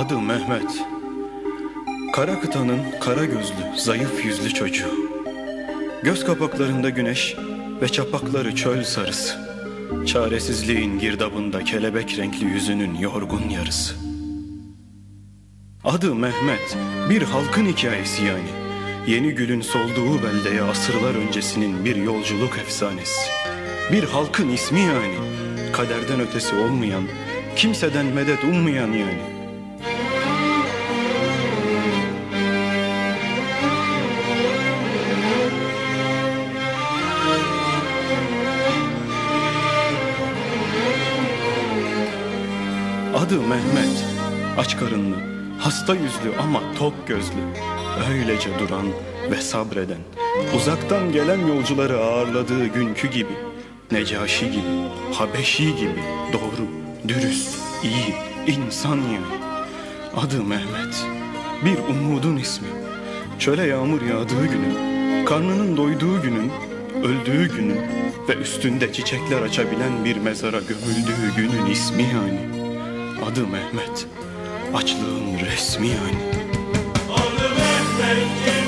Adı Mehmet. Kara kıtanın kara gözlü, zayıf yüzlü çocuğu. Göz kapaklarında güneş ve çapakları çöl sarısı. Çaresizliğin girdabında kelebek renkli yüzünün yorgun yarısı. Adı Mehmet, bir halkın hikayesi yani. Yeni gülün solduğu beldeye asırlar öncesinin bir yolculuk efsanesi. Bir halkın ismi yani. Kaderden ötesi olmayan, kimseden medet ummayan yani. Adı Mehmet, aç karınlı, hasta yüzlü ama tok gözlü. Öylece duran ve sabreden, uzaktan gelen yolcuları ağırladığı günkü gibi, Necaşi gibi, Habeşi gibi, doğru, dürüst, iyi, insan yani. Adı Mehmet, bir umudun ismi. Çöle yağmur yağdığı günün, karnının doyduğu günün, öldüğü günün ve üstünde çiçekler açabilen bir mezara gömüldüğü günün ismi yani. Adı Mehmet, açlığın resmi yani. Adı Mehmet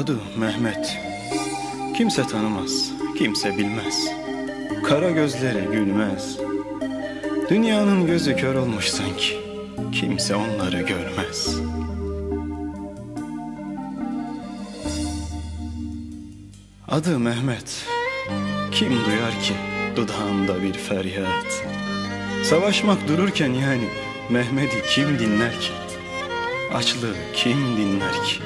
Adı Mehmet. Kimse tanımaz, kimse bilmez. Kara gözleri gülmez. Dünyanın gözü kör olmuş sanki. Kimse onları görmez. Adı Mehmet. Kim duyar ki dudağında bir feryat? Savaşmak dururken yani Mehmet'i kim dinler ki? Açlığı kim dinler ki?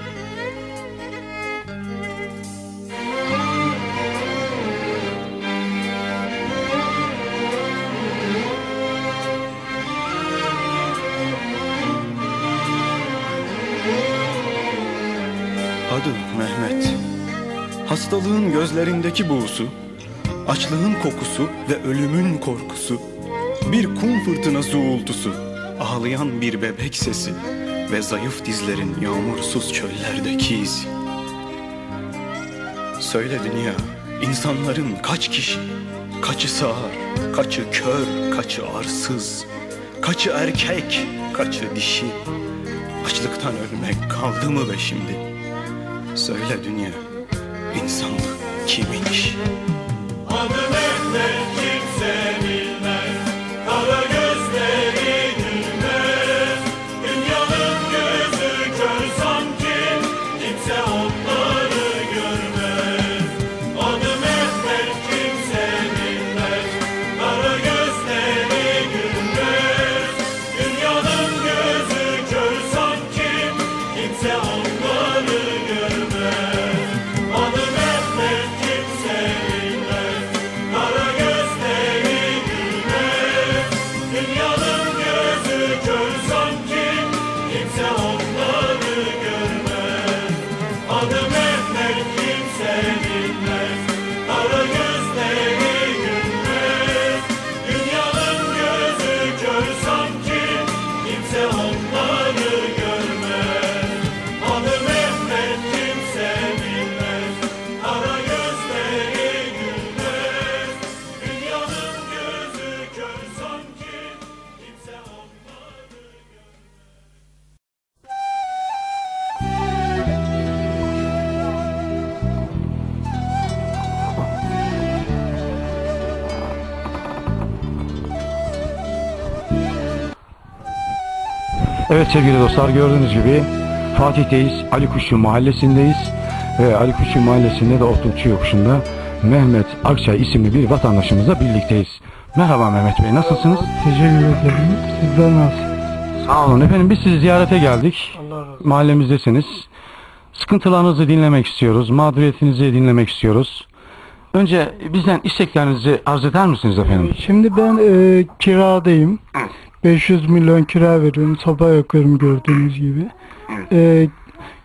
Mehmet. Hastalığın gözlerindeki buğusu, açlığın kokusu ve ölümün korkusu, bir kum fırtınası uğultusu, ağlayan bir bebek sesi ve zayıf dizlerin yağmursuz çöllerdeki izi. Söyle dünya, insanların kaç kişi, kaçı sağır, kaçı kör, kaçı arsız, kaçı erkek, kaçı dişi. Açlıktan ölmek kaldı mı be şimdi? Söyle dünya, insanlık kimin işi? Adı Mehmet kimse Evet sevgili dostlar gördüğünüz gibi Fatih'teyiz. Ali Kuşçu mahallesindeyiz. Ve Ali Kuşçu mahallesinde de Otlukçu yokuşunda Mehmet Akçay isimli bir vatandaşımızla birlikteyiz. Merhaba Mehmet Bey nasılsınız? Teşekkür ederim. Sizler nasılsınız? Sağ olun efendim biz sizi ziyarete geldik. Allah razı olsun. Mahallemizdesiniz. sıkıntılarınızı dinlemek istiyoruz, mağduriyetinizi dinlemek istiyoruz. Önce bizden isteklerinizi arz eder misiniz efendim? Şimdi ben e, kiradayım. 500 milyon kira veriyorum. Soba yakıyorum gördüğünüz gibi. E,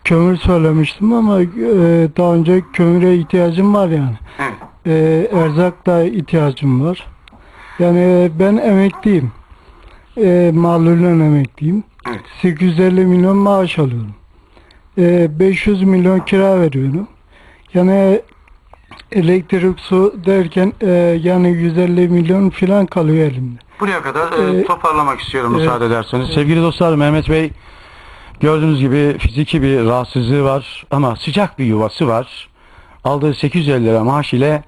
kömür söylemiştim ama e, daha önce kömüre ihtiyacım var yani. E, erzak da ihtiyacım var. Yani e, ben emekliyim. E, Malulden emekliyim. 850 milyon maaş alıyorum. E, 500 milyon kira veriyorum. Yani elektrik su derken e, yani 150 milyon falan kalıyor elimde. Buraya kadar e, Ee, toparlamak istiyorum evet. müsaade ederseniz. Sevgili dostlar Mehmet Bey gördüğünüz gibi fiziki bir rahatsızlığı var ama sıcak bir yuvası var. Aldığı 850 lira maaş ile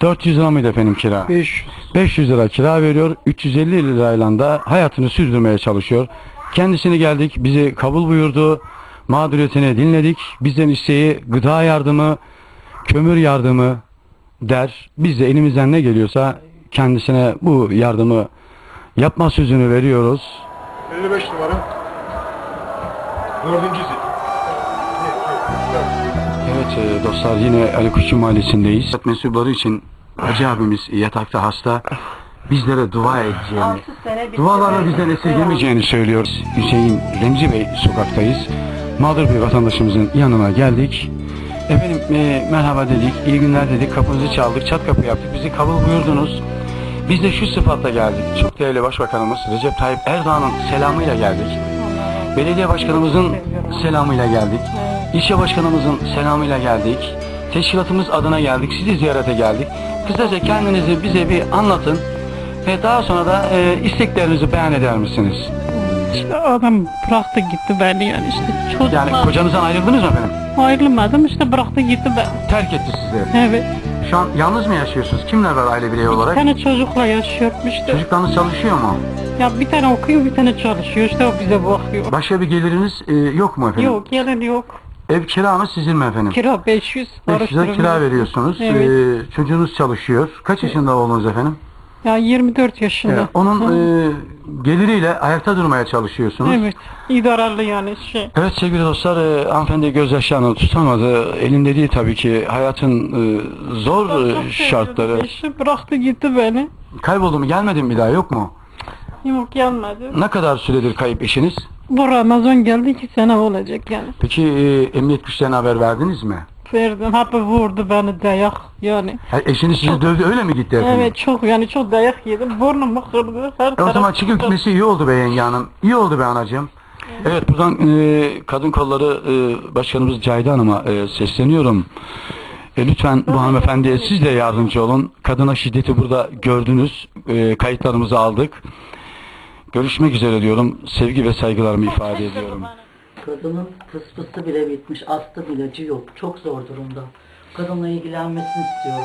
400 lira mıydı efendim kira? 500. 500 lira kira veriyor. 350 lirayla da hayatını sürdürmeye çalışıyor. Kendisini geldik, bizi kabul buyurdu. Mağduriyetini dinledik. Bizden isteği gıda yardımı, kömür yardımı der. Biz de elimizden ne geliyorsa kendisine bu yardımı yapma sözünü veriyoruz. 55 numara. Dördüncü zil. Evet e, dostlar yine Ali Kuşçu Mahallesi'ndeyiz. Mensupları için Hacı abimiz yatakta hasta. Bizlere dua edeceğini, dualarla bizden esirgemeyeceğini söylüyoruz. Hüseyin Remzi Bey sokaktayız. Mağdur bir vatandaşımızın yanına geldik. Efendim e, merhaba dedik, iyi günler dedik, kapınızı çaldık, çat kapı yaptık, bizi kabul buyurdunuz. Biz de şu sıfatla geldik. Çok değerli Başbakanımız Recep Tayyip Erdoğan'ın selamıyla geldik. Belediye başkanımızın selamıyla geldik. İlçe başkanımızın selamıyla geldik. Teşkilatımız adına geldik. Sizi ziyarete geldik. Kısaca kendinizi bize bir anlatın. Ve daha sonra da e, isteklerinizi beyan eder misiniz? İşte adam bıraktı gitti beni yani işte çocuklar Yani kocanızdan ayrıldınız mı efendim? ayrılmadım işte bıraktı gitti ben. Terk etti sizi. Evet. Şu an yalnız mı yaşıyorsunuz? Kimler var aile bireyi Bir olarak? tane çocukla yaşıyorum işte. Çocuklarınız çalışıyor mu? Ya bir tane okuyor bir tane çalışıyor işte o bize bakıyor. Başka bir geliriniz e, yok mu efendim? Yok gelin yok. Ev kira mı sizin mi efendim? Kira 500. 500 lira kira veriyorsunuz. Evet. E, çocuğunuz çalışıyor. Kaç yaşında oğlunuz efendim? Ya 24 yaşında. Evet, onun e, geliriyle ayakta durmaya çalışıyorsunuz. Evet. idaralı yani şey. Evet sevgili dostlar, e, hanımefendi gözyaşlarını tutamadı. Elinde değil tabii ki. Hayatın e, zor e, Çok şartları. seviyordu eşi, bıraktı gitti beni. Kayboldu mu, gelmedi mi bir daha yok mu? Yok gelmedi. Ne kadar süredir kayıp eşiniz? Bu Ramazan geldi iki sene olacak yani. Peki e, emniyet güçlerine haber verdiniz mi? Verdim. Hep vurdu beni dayak yani. Ha, eşiniz sizi dövdü öyle mi gitti efendim? Evet çok yani çok dayak yedim. Burnumu kırdı. Her E, o zaman çıkıp kırdı. gitmesi iyi oldu be yenge hanım. İyi oldu be anacığım. Evet buradan e, kadın kolları e, başkanımız Cahide Hanım'a e, sesleniyorum. E, lütfen bu hanımefendiye siz de yardımcı olun. Kadına şiddeti burada gördünüz. E, kayıtlarımızı aldık. Görüşmek üzere diyorum. Sevgi ve saygılarımı ifade ediyorum. Kadının fısfısı bile bitmiş, astım ilacı yok. Çok zor durumda. Kadınla ilgilenmesini istiyorum.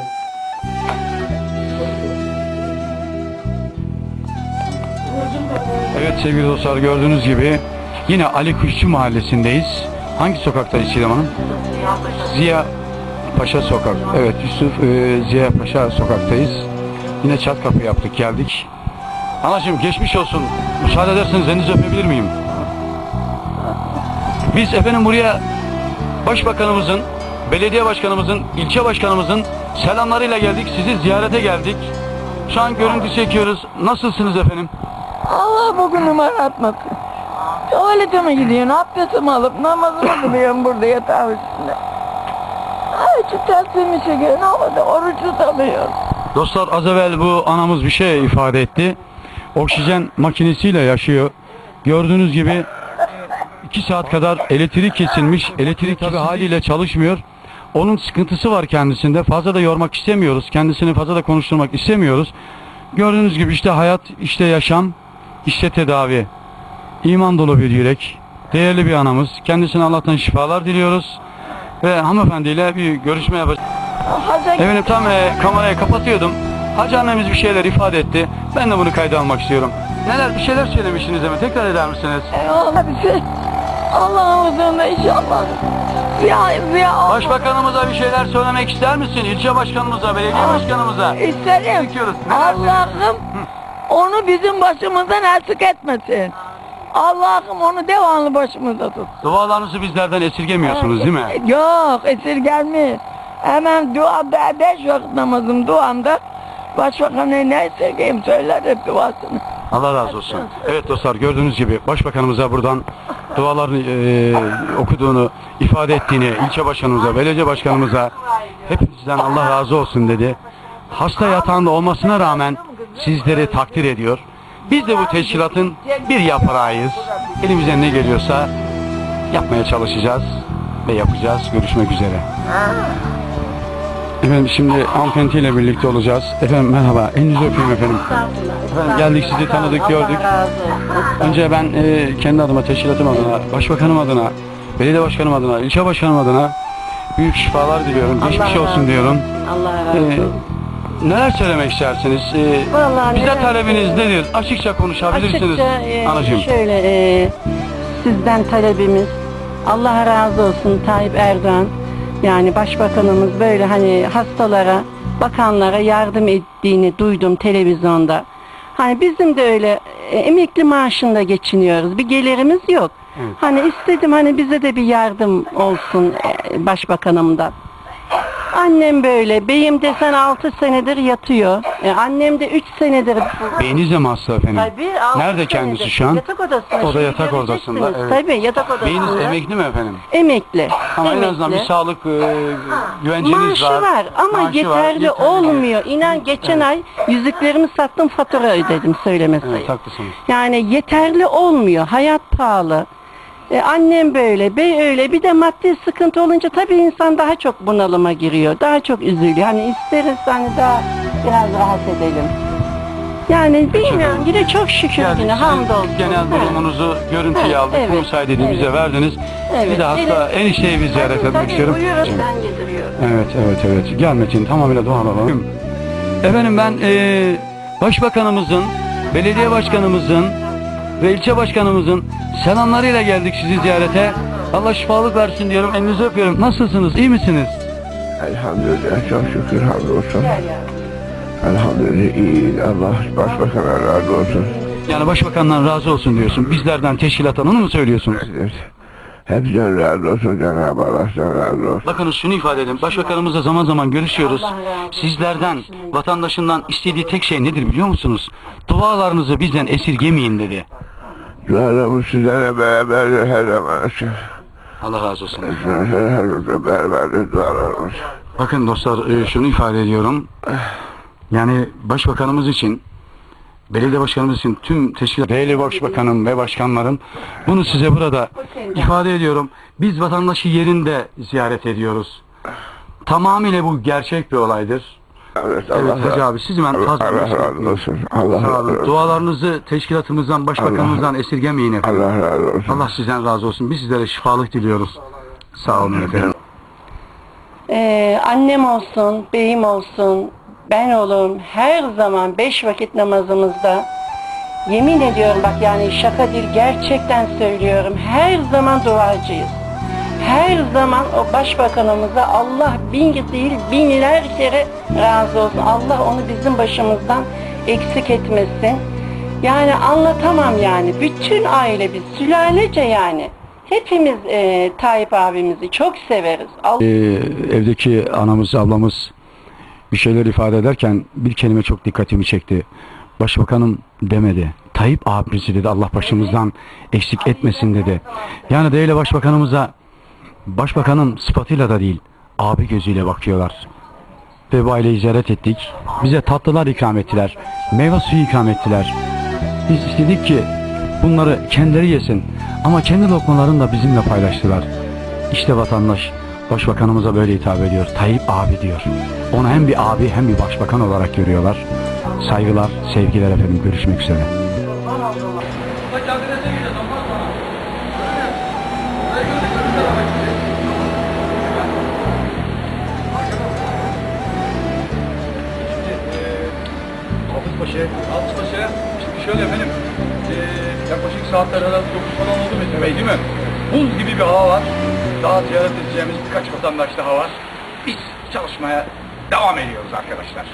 Evet sevgili dostlar gördüğünüz gibi yine Ali Kuşçu mahallesindeyiz. Hangi sokaktayız Çiğdem Hanım? Ziya Paşa Sokak. Evet Yusuf e, Ziya Paşa sokaktayız. Yine çat kapı yaptık geldik. Anacığım geçmiş olsun. Müsaade ederseniz elinizi öpebilir miyim? Biz efendim buraya Başbakanımızın, belediye başkanımızın, ilçe başkanımızın selamlarıyla geldik. Sizi ziyarete geldik. Şu an görüntü çekiyoruz. Nasılsınız efendim? Allah bugün numara atmasın. Tuvaletime gidiyorsun, abdestimi alıp namazımı kılıyorum burada yatağın üstünde. Ay şu tersimi çekiyor, ne oldu? Oruç tutamıyorum. Dostlar az evvel bu anamız bir şey ifade etti. Oksijen makinesiyle yaşıyor. Gördüğünüz gibi 2 saat kadar elektrik kesilmiş. Elektrik tabi haliyle çalışmıyor. Onun sıkıntısı var kendisinde. Fazla da yormak istemiyoruz. Kendisini fazla da konuşturmak istemiyoruz. Gördüğünüz gibi işte hayat, işte yaşam, işte tedavi. İman dolu bir yürek. Değerli bir anamız. Kendisine Allah'tan şifalar diliyoruz. Ve hanımefendiyle bir görüşme yapacağız. Efendim tam e, kamerayı kapatıyordum. Hacı annemiz bir şeyler ifade etti. Ben de bunu kayda almak istiyorum. Neler bir şeyler söylemiştiniz ama tekrar eder misiniz? Eyvallah bir şey. Allah'ın huzurunda inşallah. Ziya Başbakanımıza bir şeyler söylemek ister misin? İlçe başkanımıza, belediye başkanımıza. İsterim. Çekiyoruz. Neler Allah'ım onu bizim başımızdan eksik etmesin. Allah'ım onu devamlı başımızda tut. Dualarınızı bizlerden esirgemiyorsunuz değil mi? Yok esirgenmiş. Hemen duamda beş vakit namazım duamda başbakanı ne esirgeyim söyler hep duasını. Allah razı olsun. Evet dostlar gördüğünüz gibi başbakanımıza buradan dualarını e, okuduğunu ifade ettiğini ilçe başkanımıza, belediye başkanımıza hepinizden Allah razı olsun dedi. Hasta yatağında olmasına rağmen sizleri takdir ediyor. Biz de bu teşkilatın bir yaprağıyız. Elimizden ne geliyorsa yapmaya çalışacağız ve yapacağız. Görüşmek üzere. Efendim şimdi hanımefendiyle birlikte olacağız. Efendim merhaba. Elinizi öpeyim efendim. Efendim geldik sizi tanıdık gördük. Önce ben e, kendi adıma, teşkilatım adına, başbakanım adına, belediye başkanım adına, ilçe başkanım adına büyük şifalar diliyorum. Geçmiş olsun diyorum. Allah razı E, olsun. neler söylemek istersiniz? E, Vallahi bize neler talebiniz nedir? Açıkça konuşabilirsiniz Açıkça e, anacığım. şöyle e, sizden talebimiz Allah razı olsun Tayyip Erdoğan yani başbakanımız böyle hani hastalara bakanlara yardım ettiğini duydum televizyonda. Hani bizim de öyle e, emekli maaşında geçiniyoruz. Bir gelirimiz yok. Hani istedim hani bize de bir yardım olsun e, başbakanımdan. Annem böyle. Beyim desen 6 senedir yatıyor. E, annem de 3 senedir Beyiniz de mi hasta efendim? Tabii, altı Nerede senedir. kendisi şu an? Yatak odasında. O da yatak göreceksiniz. odasında, evet. Tabii yatak odasında. Beyiniz emekli mi efendim? Emekli. Ama en Emekli. azından bir sağlık e, güvenceniz Maaşı var. var, ama Maaşı var, yeterli, olmuyor. İnan geçen ay yüzüklerimi sattım fatura ödedim söyleme sayı. Evet haklısınız. Yani yeterli olmuyor. Hayat pahalı. E, annem böyle, bey öyle. Bir de maddi sıkıntı olunca tabii insan daha çok bunalıma giriyor. Daha çok üzülüyor. Hani isteriz hani daha biraz rahat edelim. Yani bilmiyorum yine çok şükür Geldik, yine hamdolsun. Genel Ha. durumunuzu görüntüye Evet, aldık. evet, müsaade edin bize evet. verdiniz. Evet, Bir de hatta evet. enişteyi bir ziyaret Tabii, etmek tabii, istiyorum. buyurun ben getiriyorum. Evet evet evet. Gel Metin tamamıyla doğal alalım. Efendim ben eee, başbakanımızın, belediye başkanımızın ve ilçe başkanımızın selamlarıyla geldik sizi ziyarete. Allah şifalık versin diyorum. Elinizi öpüyorum. Nasılsınız? İyi misiniz? Elhamdülillah çok şükür hamdolsun. Elhamdülillah iyi Allah başbakana razı olsun. Yani başbakandan razı olsun diyorsun. Bizlerden teşkilattan onu mu söylüyorsunuz? Evet. Hepsinden razı olsun Cenab-ı Allah'tan razı olsun. Bakınız şunu ifade edin. Başbakanımızla zaman zaman görüşüyoruz. Sizlerden, vatandaşından istediği tek şey nedir biliyor musunuz? Dualarınızı bizden esirgemeyin dedi. Dualarımız sizlerle beraber her zaman. Allah razı olsun. Bakın dostlar e, şunu ifade ediyorum. Yani başbakanımız için, belediye başkanımız için tüm teşkilat, değerli başbakanım ve başkanlarım bunu size burada ifade ediyorum. Biz vatandaşı yerinde ziyaret ediyoruz. Tamamıyla bu gerçek bir olaydır. Evet, Evet Allah, Hacı abi siz hemen Allah, Allah razı olsun. Allah Sağ razı olun. olsun. Dualarınızı teşkilatımızdan, başbakanımızdan esirgemeyin efendim. Allah razı olsun. Allah sizden razı olsun. Biz sizlere şifalık diliyoruz. Sağ olun efendim. Ee, annem olsun, beyim olsun, ben olum her zaman beş vakit namazımızda yemin ediyorum bak yani şaka değil gerçekten söylüyorum her zaman duacıyız. Her zaman o başbakanımıza Allah bin değil binler kere razı olsun. Allah onu bizim başımızdan eksik etmesin. Yani anlatamam yani. Bütün aile biz sülalece yani. Hepimiz e, Tayyip abimizi çok severiz. Ee, evdeki anamız, ablamız bir şeyler ifade ederken bir kelime çok dikkatimi çekti. Başbakanım demedi. Tayyip abimizi dedi Allah başımızdan eksik etmesin dedi. Yani değerli başbakanımıza başbakanın sıfatıyla da değil abi gözüyle bakıyorlar. Ve bu aileyi ziyaret ettik. Bize tatlılar ikram ettiler. Meyve suyu ikram ettiler. Biz istedik ki bunları kendileri yesin. Ama kendi lokmalarını da bizimle paylaştılar. İşte vatandaş başbakanımıza böyle hitap ediyor. Tayyip abi diyor. Onu hem bir abi hem bir başbakan olarak görüyorlar. Saygılar, sevgiler efendim. Görüşmek üzere. Hafızbaşı, Hafızbaşı. Şimdi şöyle efendim, eee yaklaşık saatler arası 9 falan oldu Metin Bey değil mi? Buz gibi bir hava var. Daha ziyaret edeceğimiz birkaç vatandaş daha var. Biz çalışmaya devam ediyoruz arkadaşlar.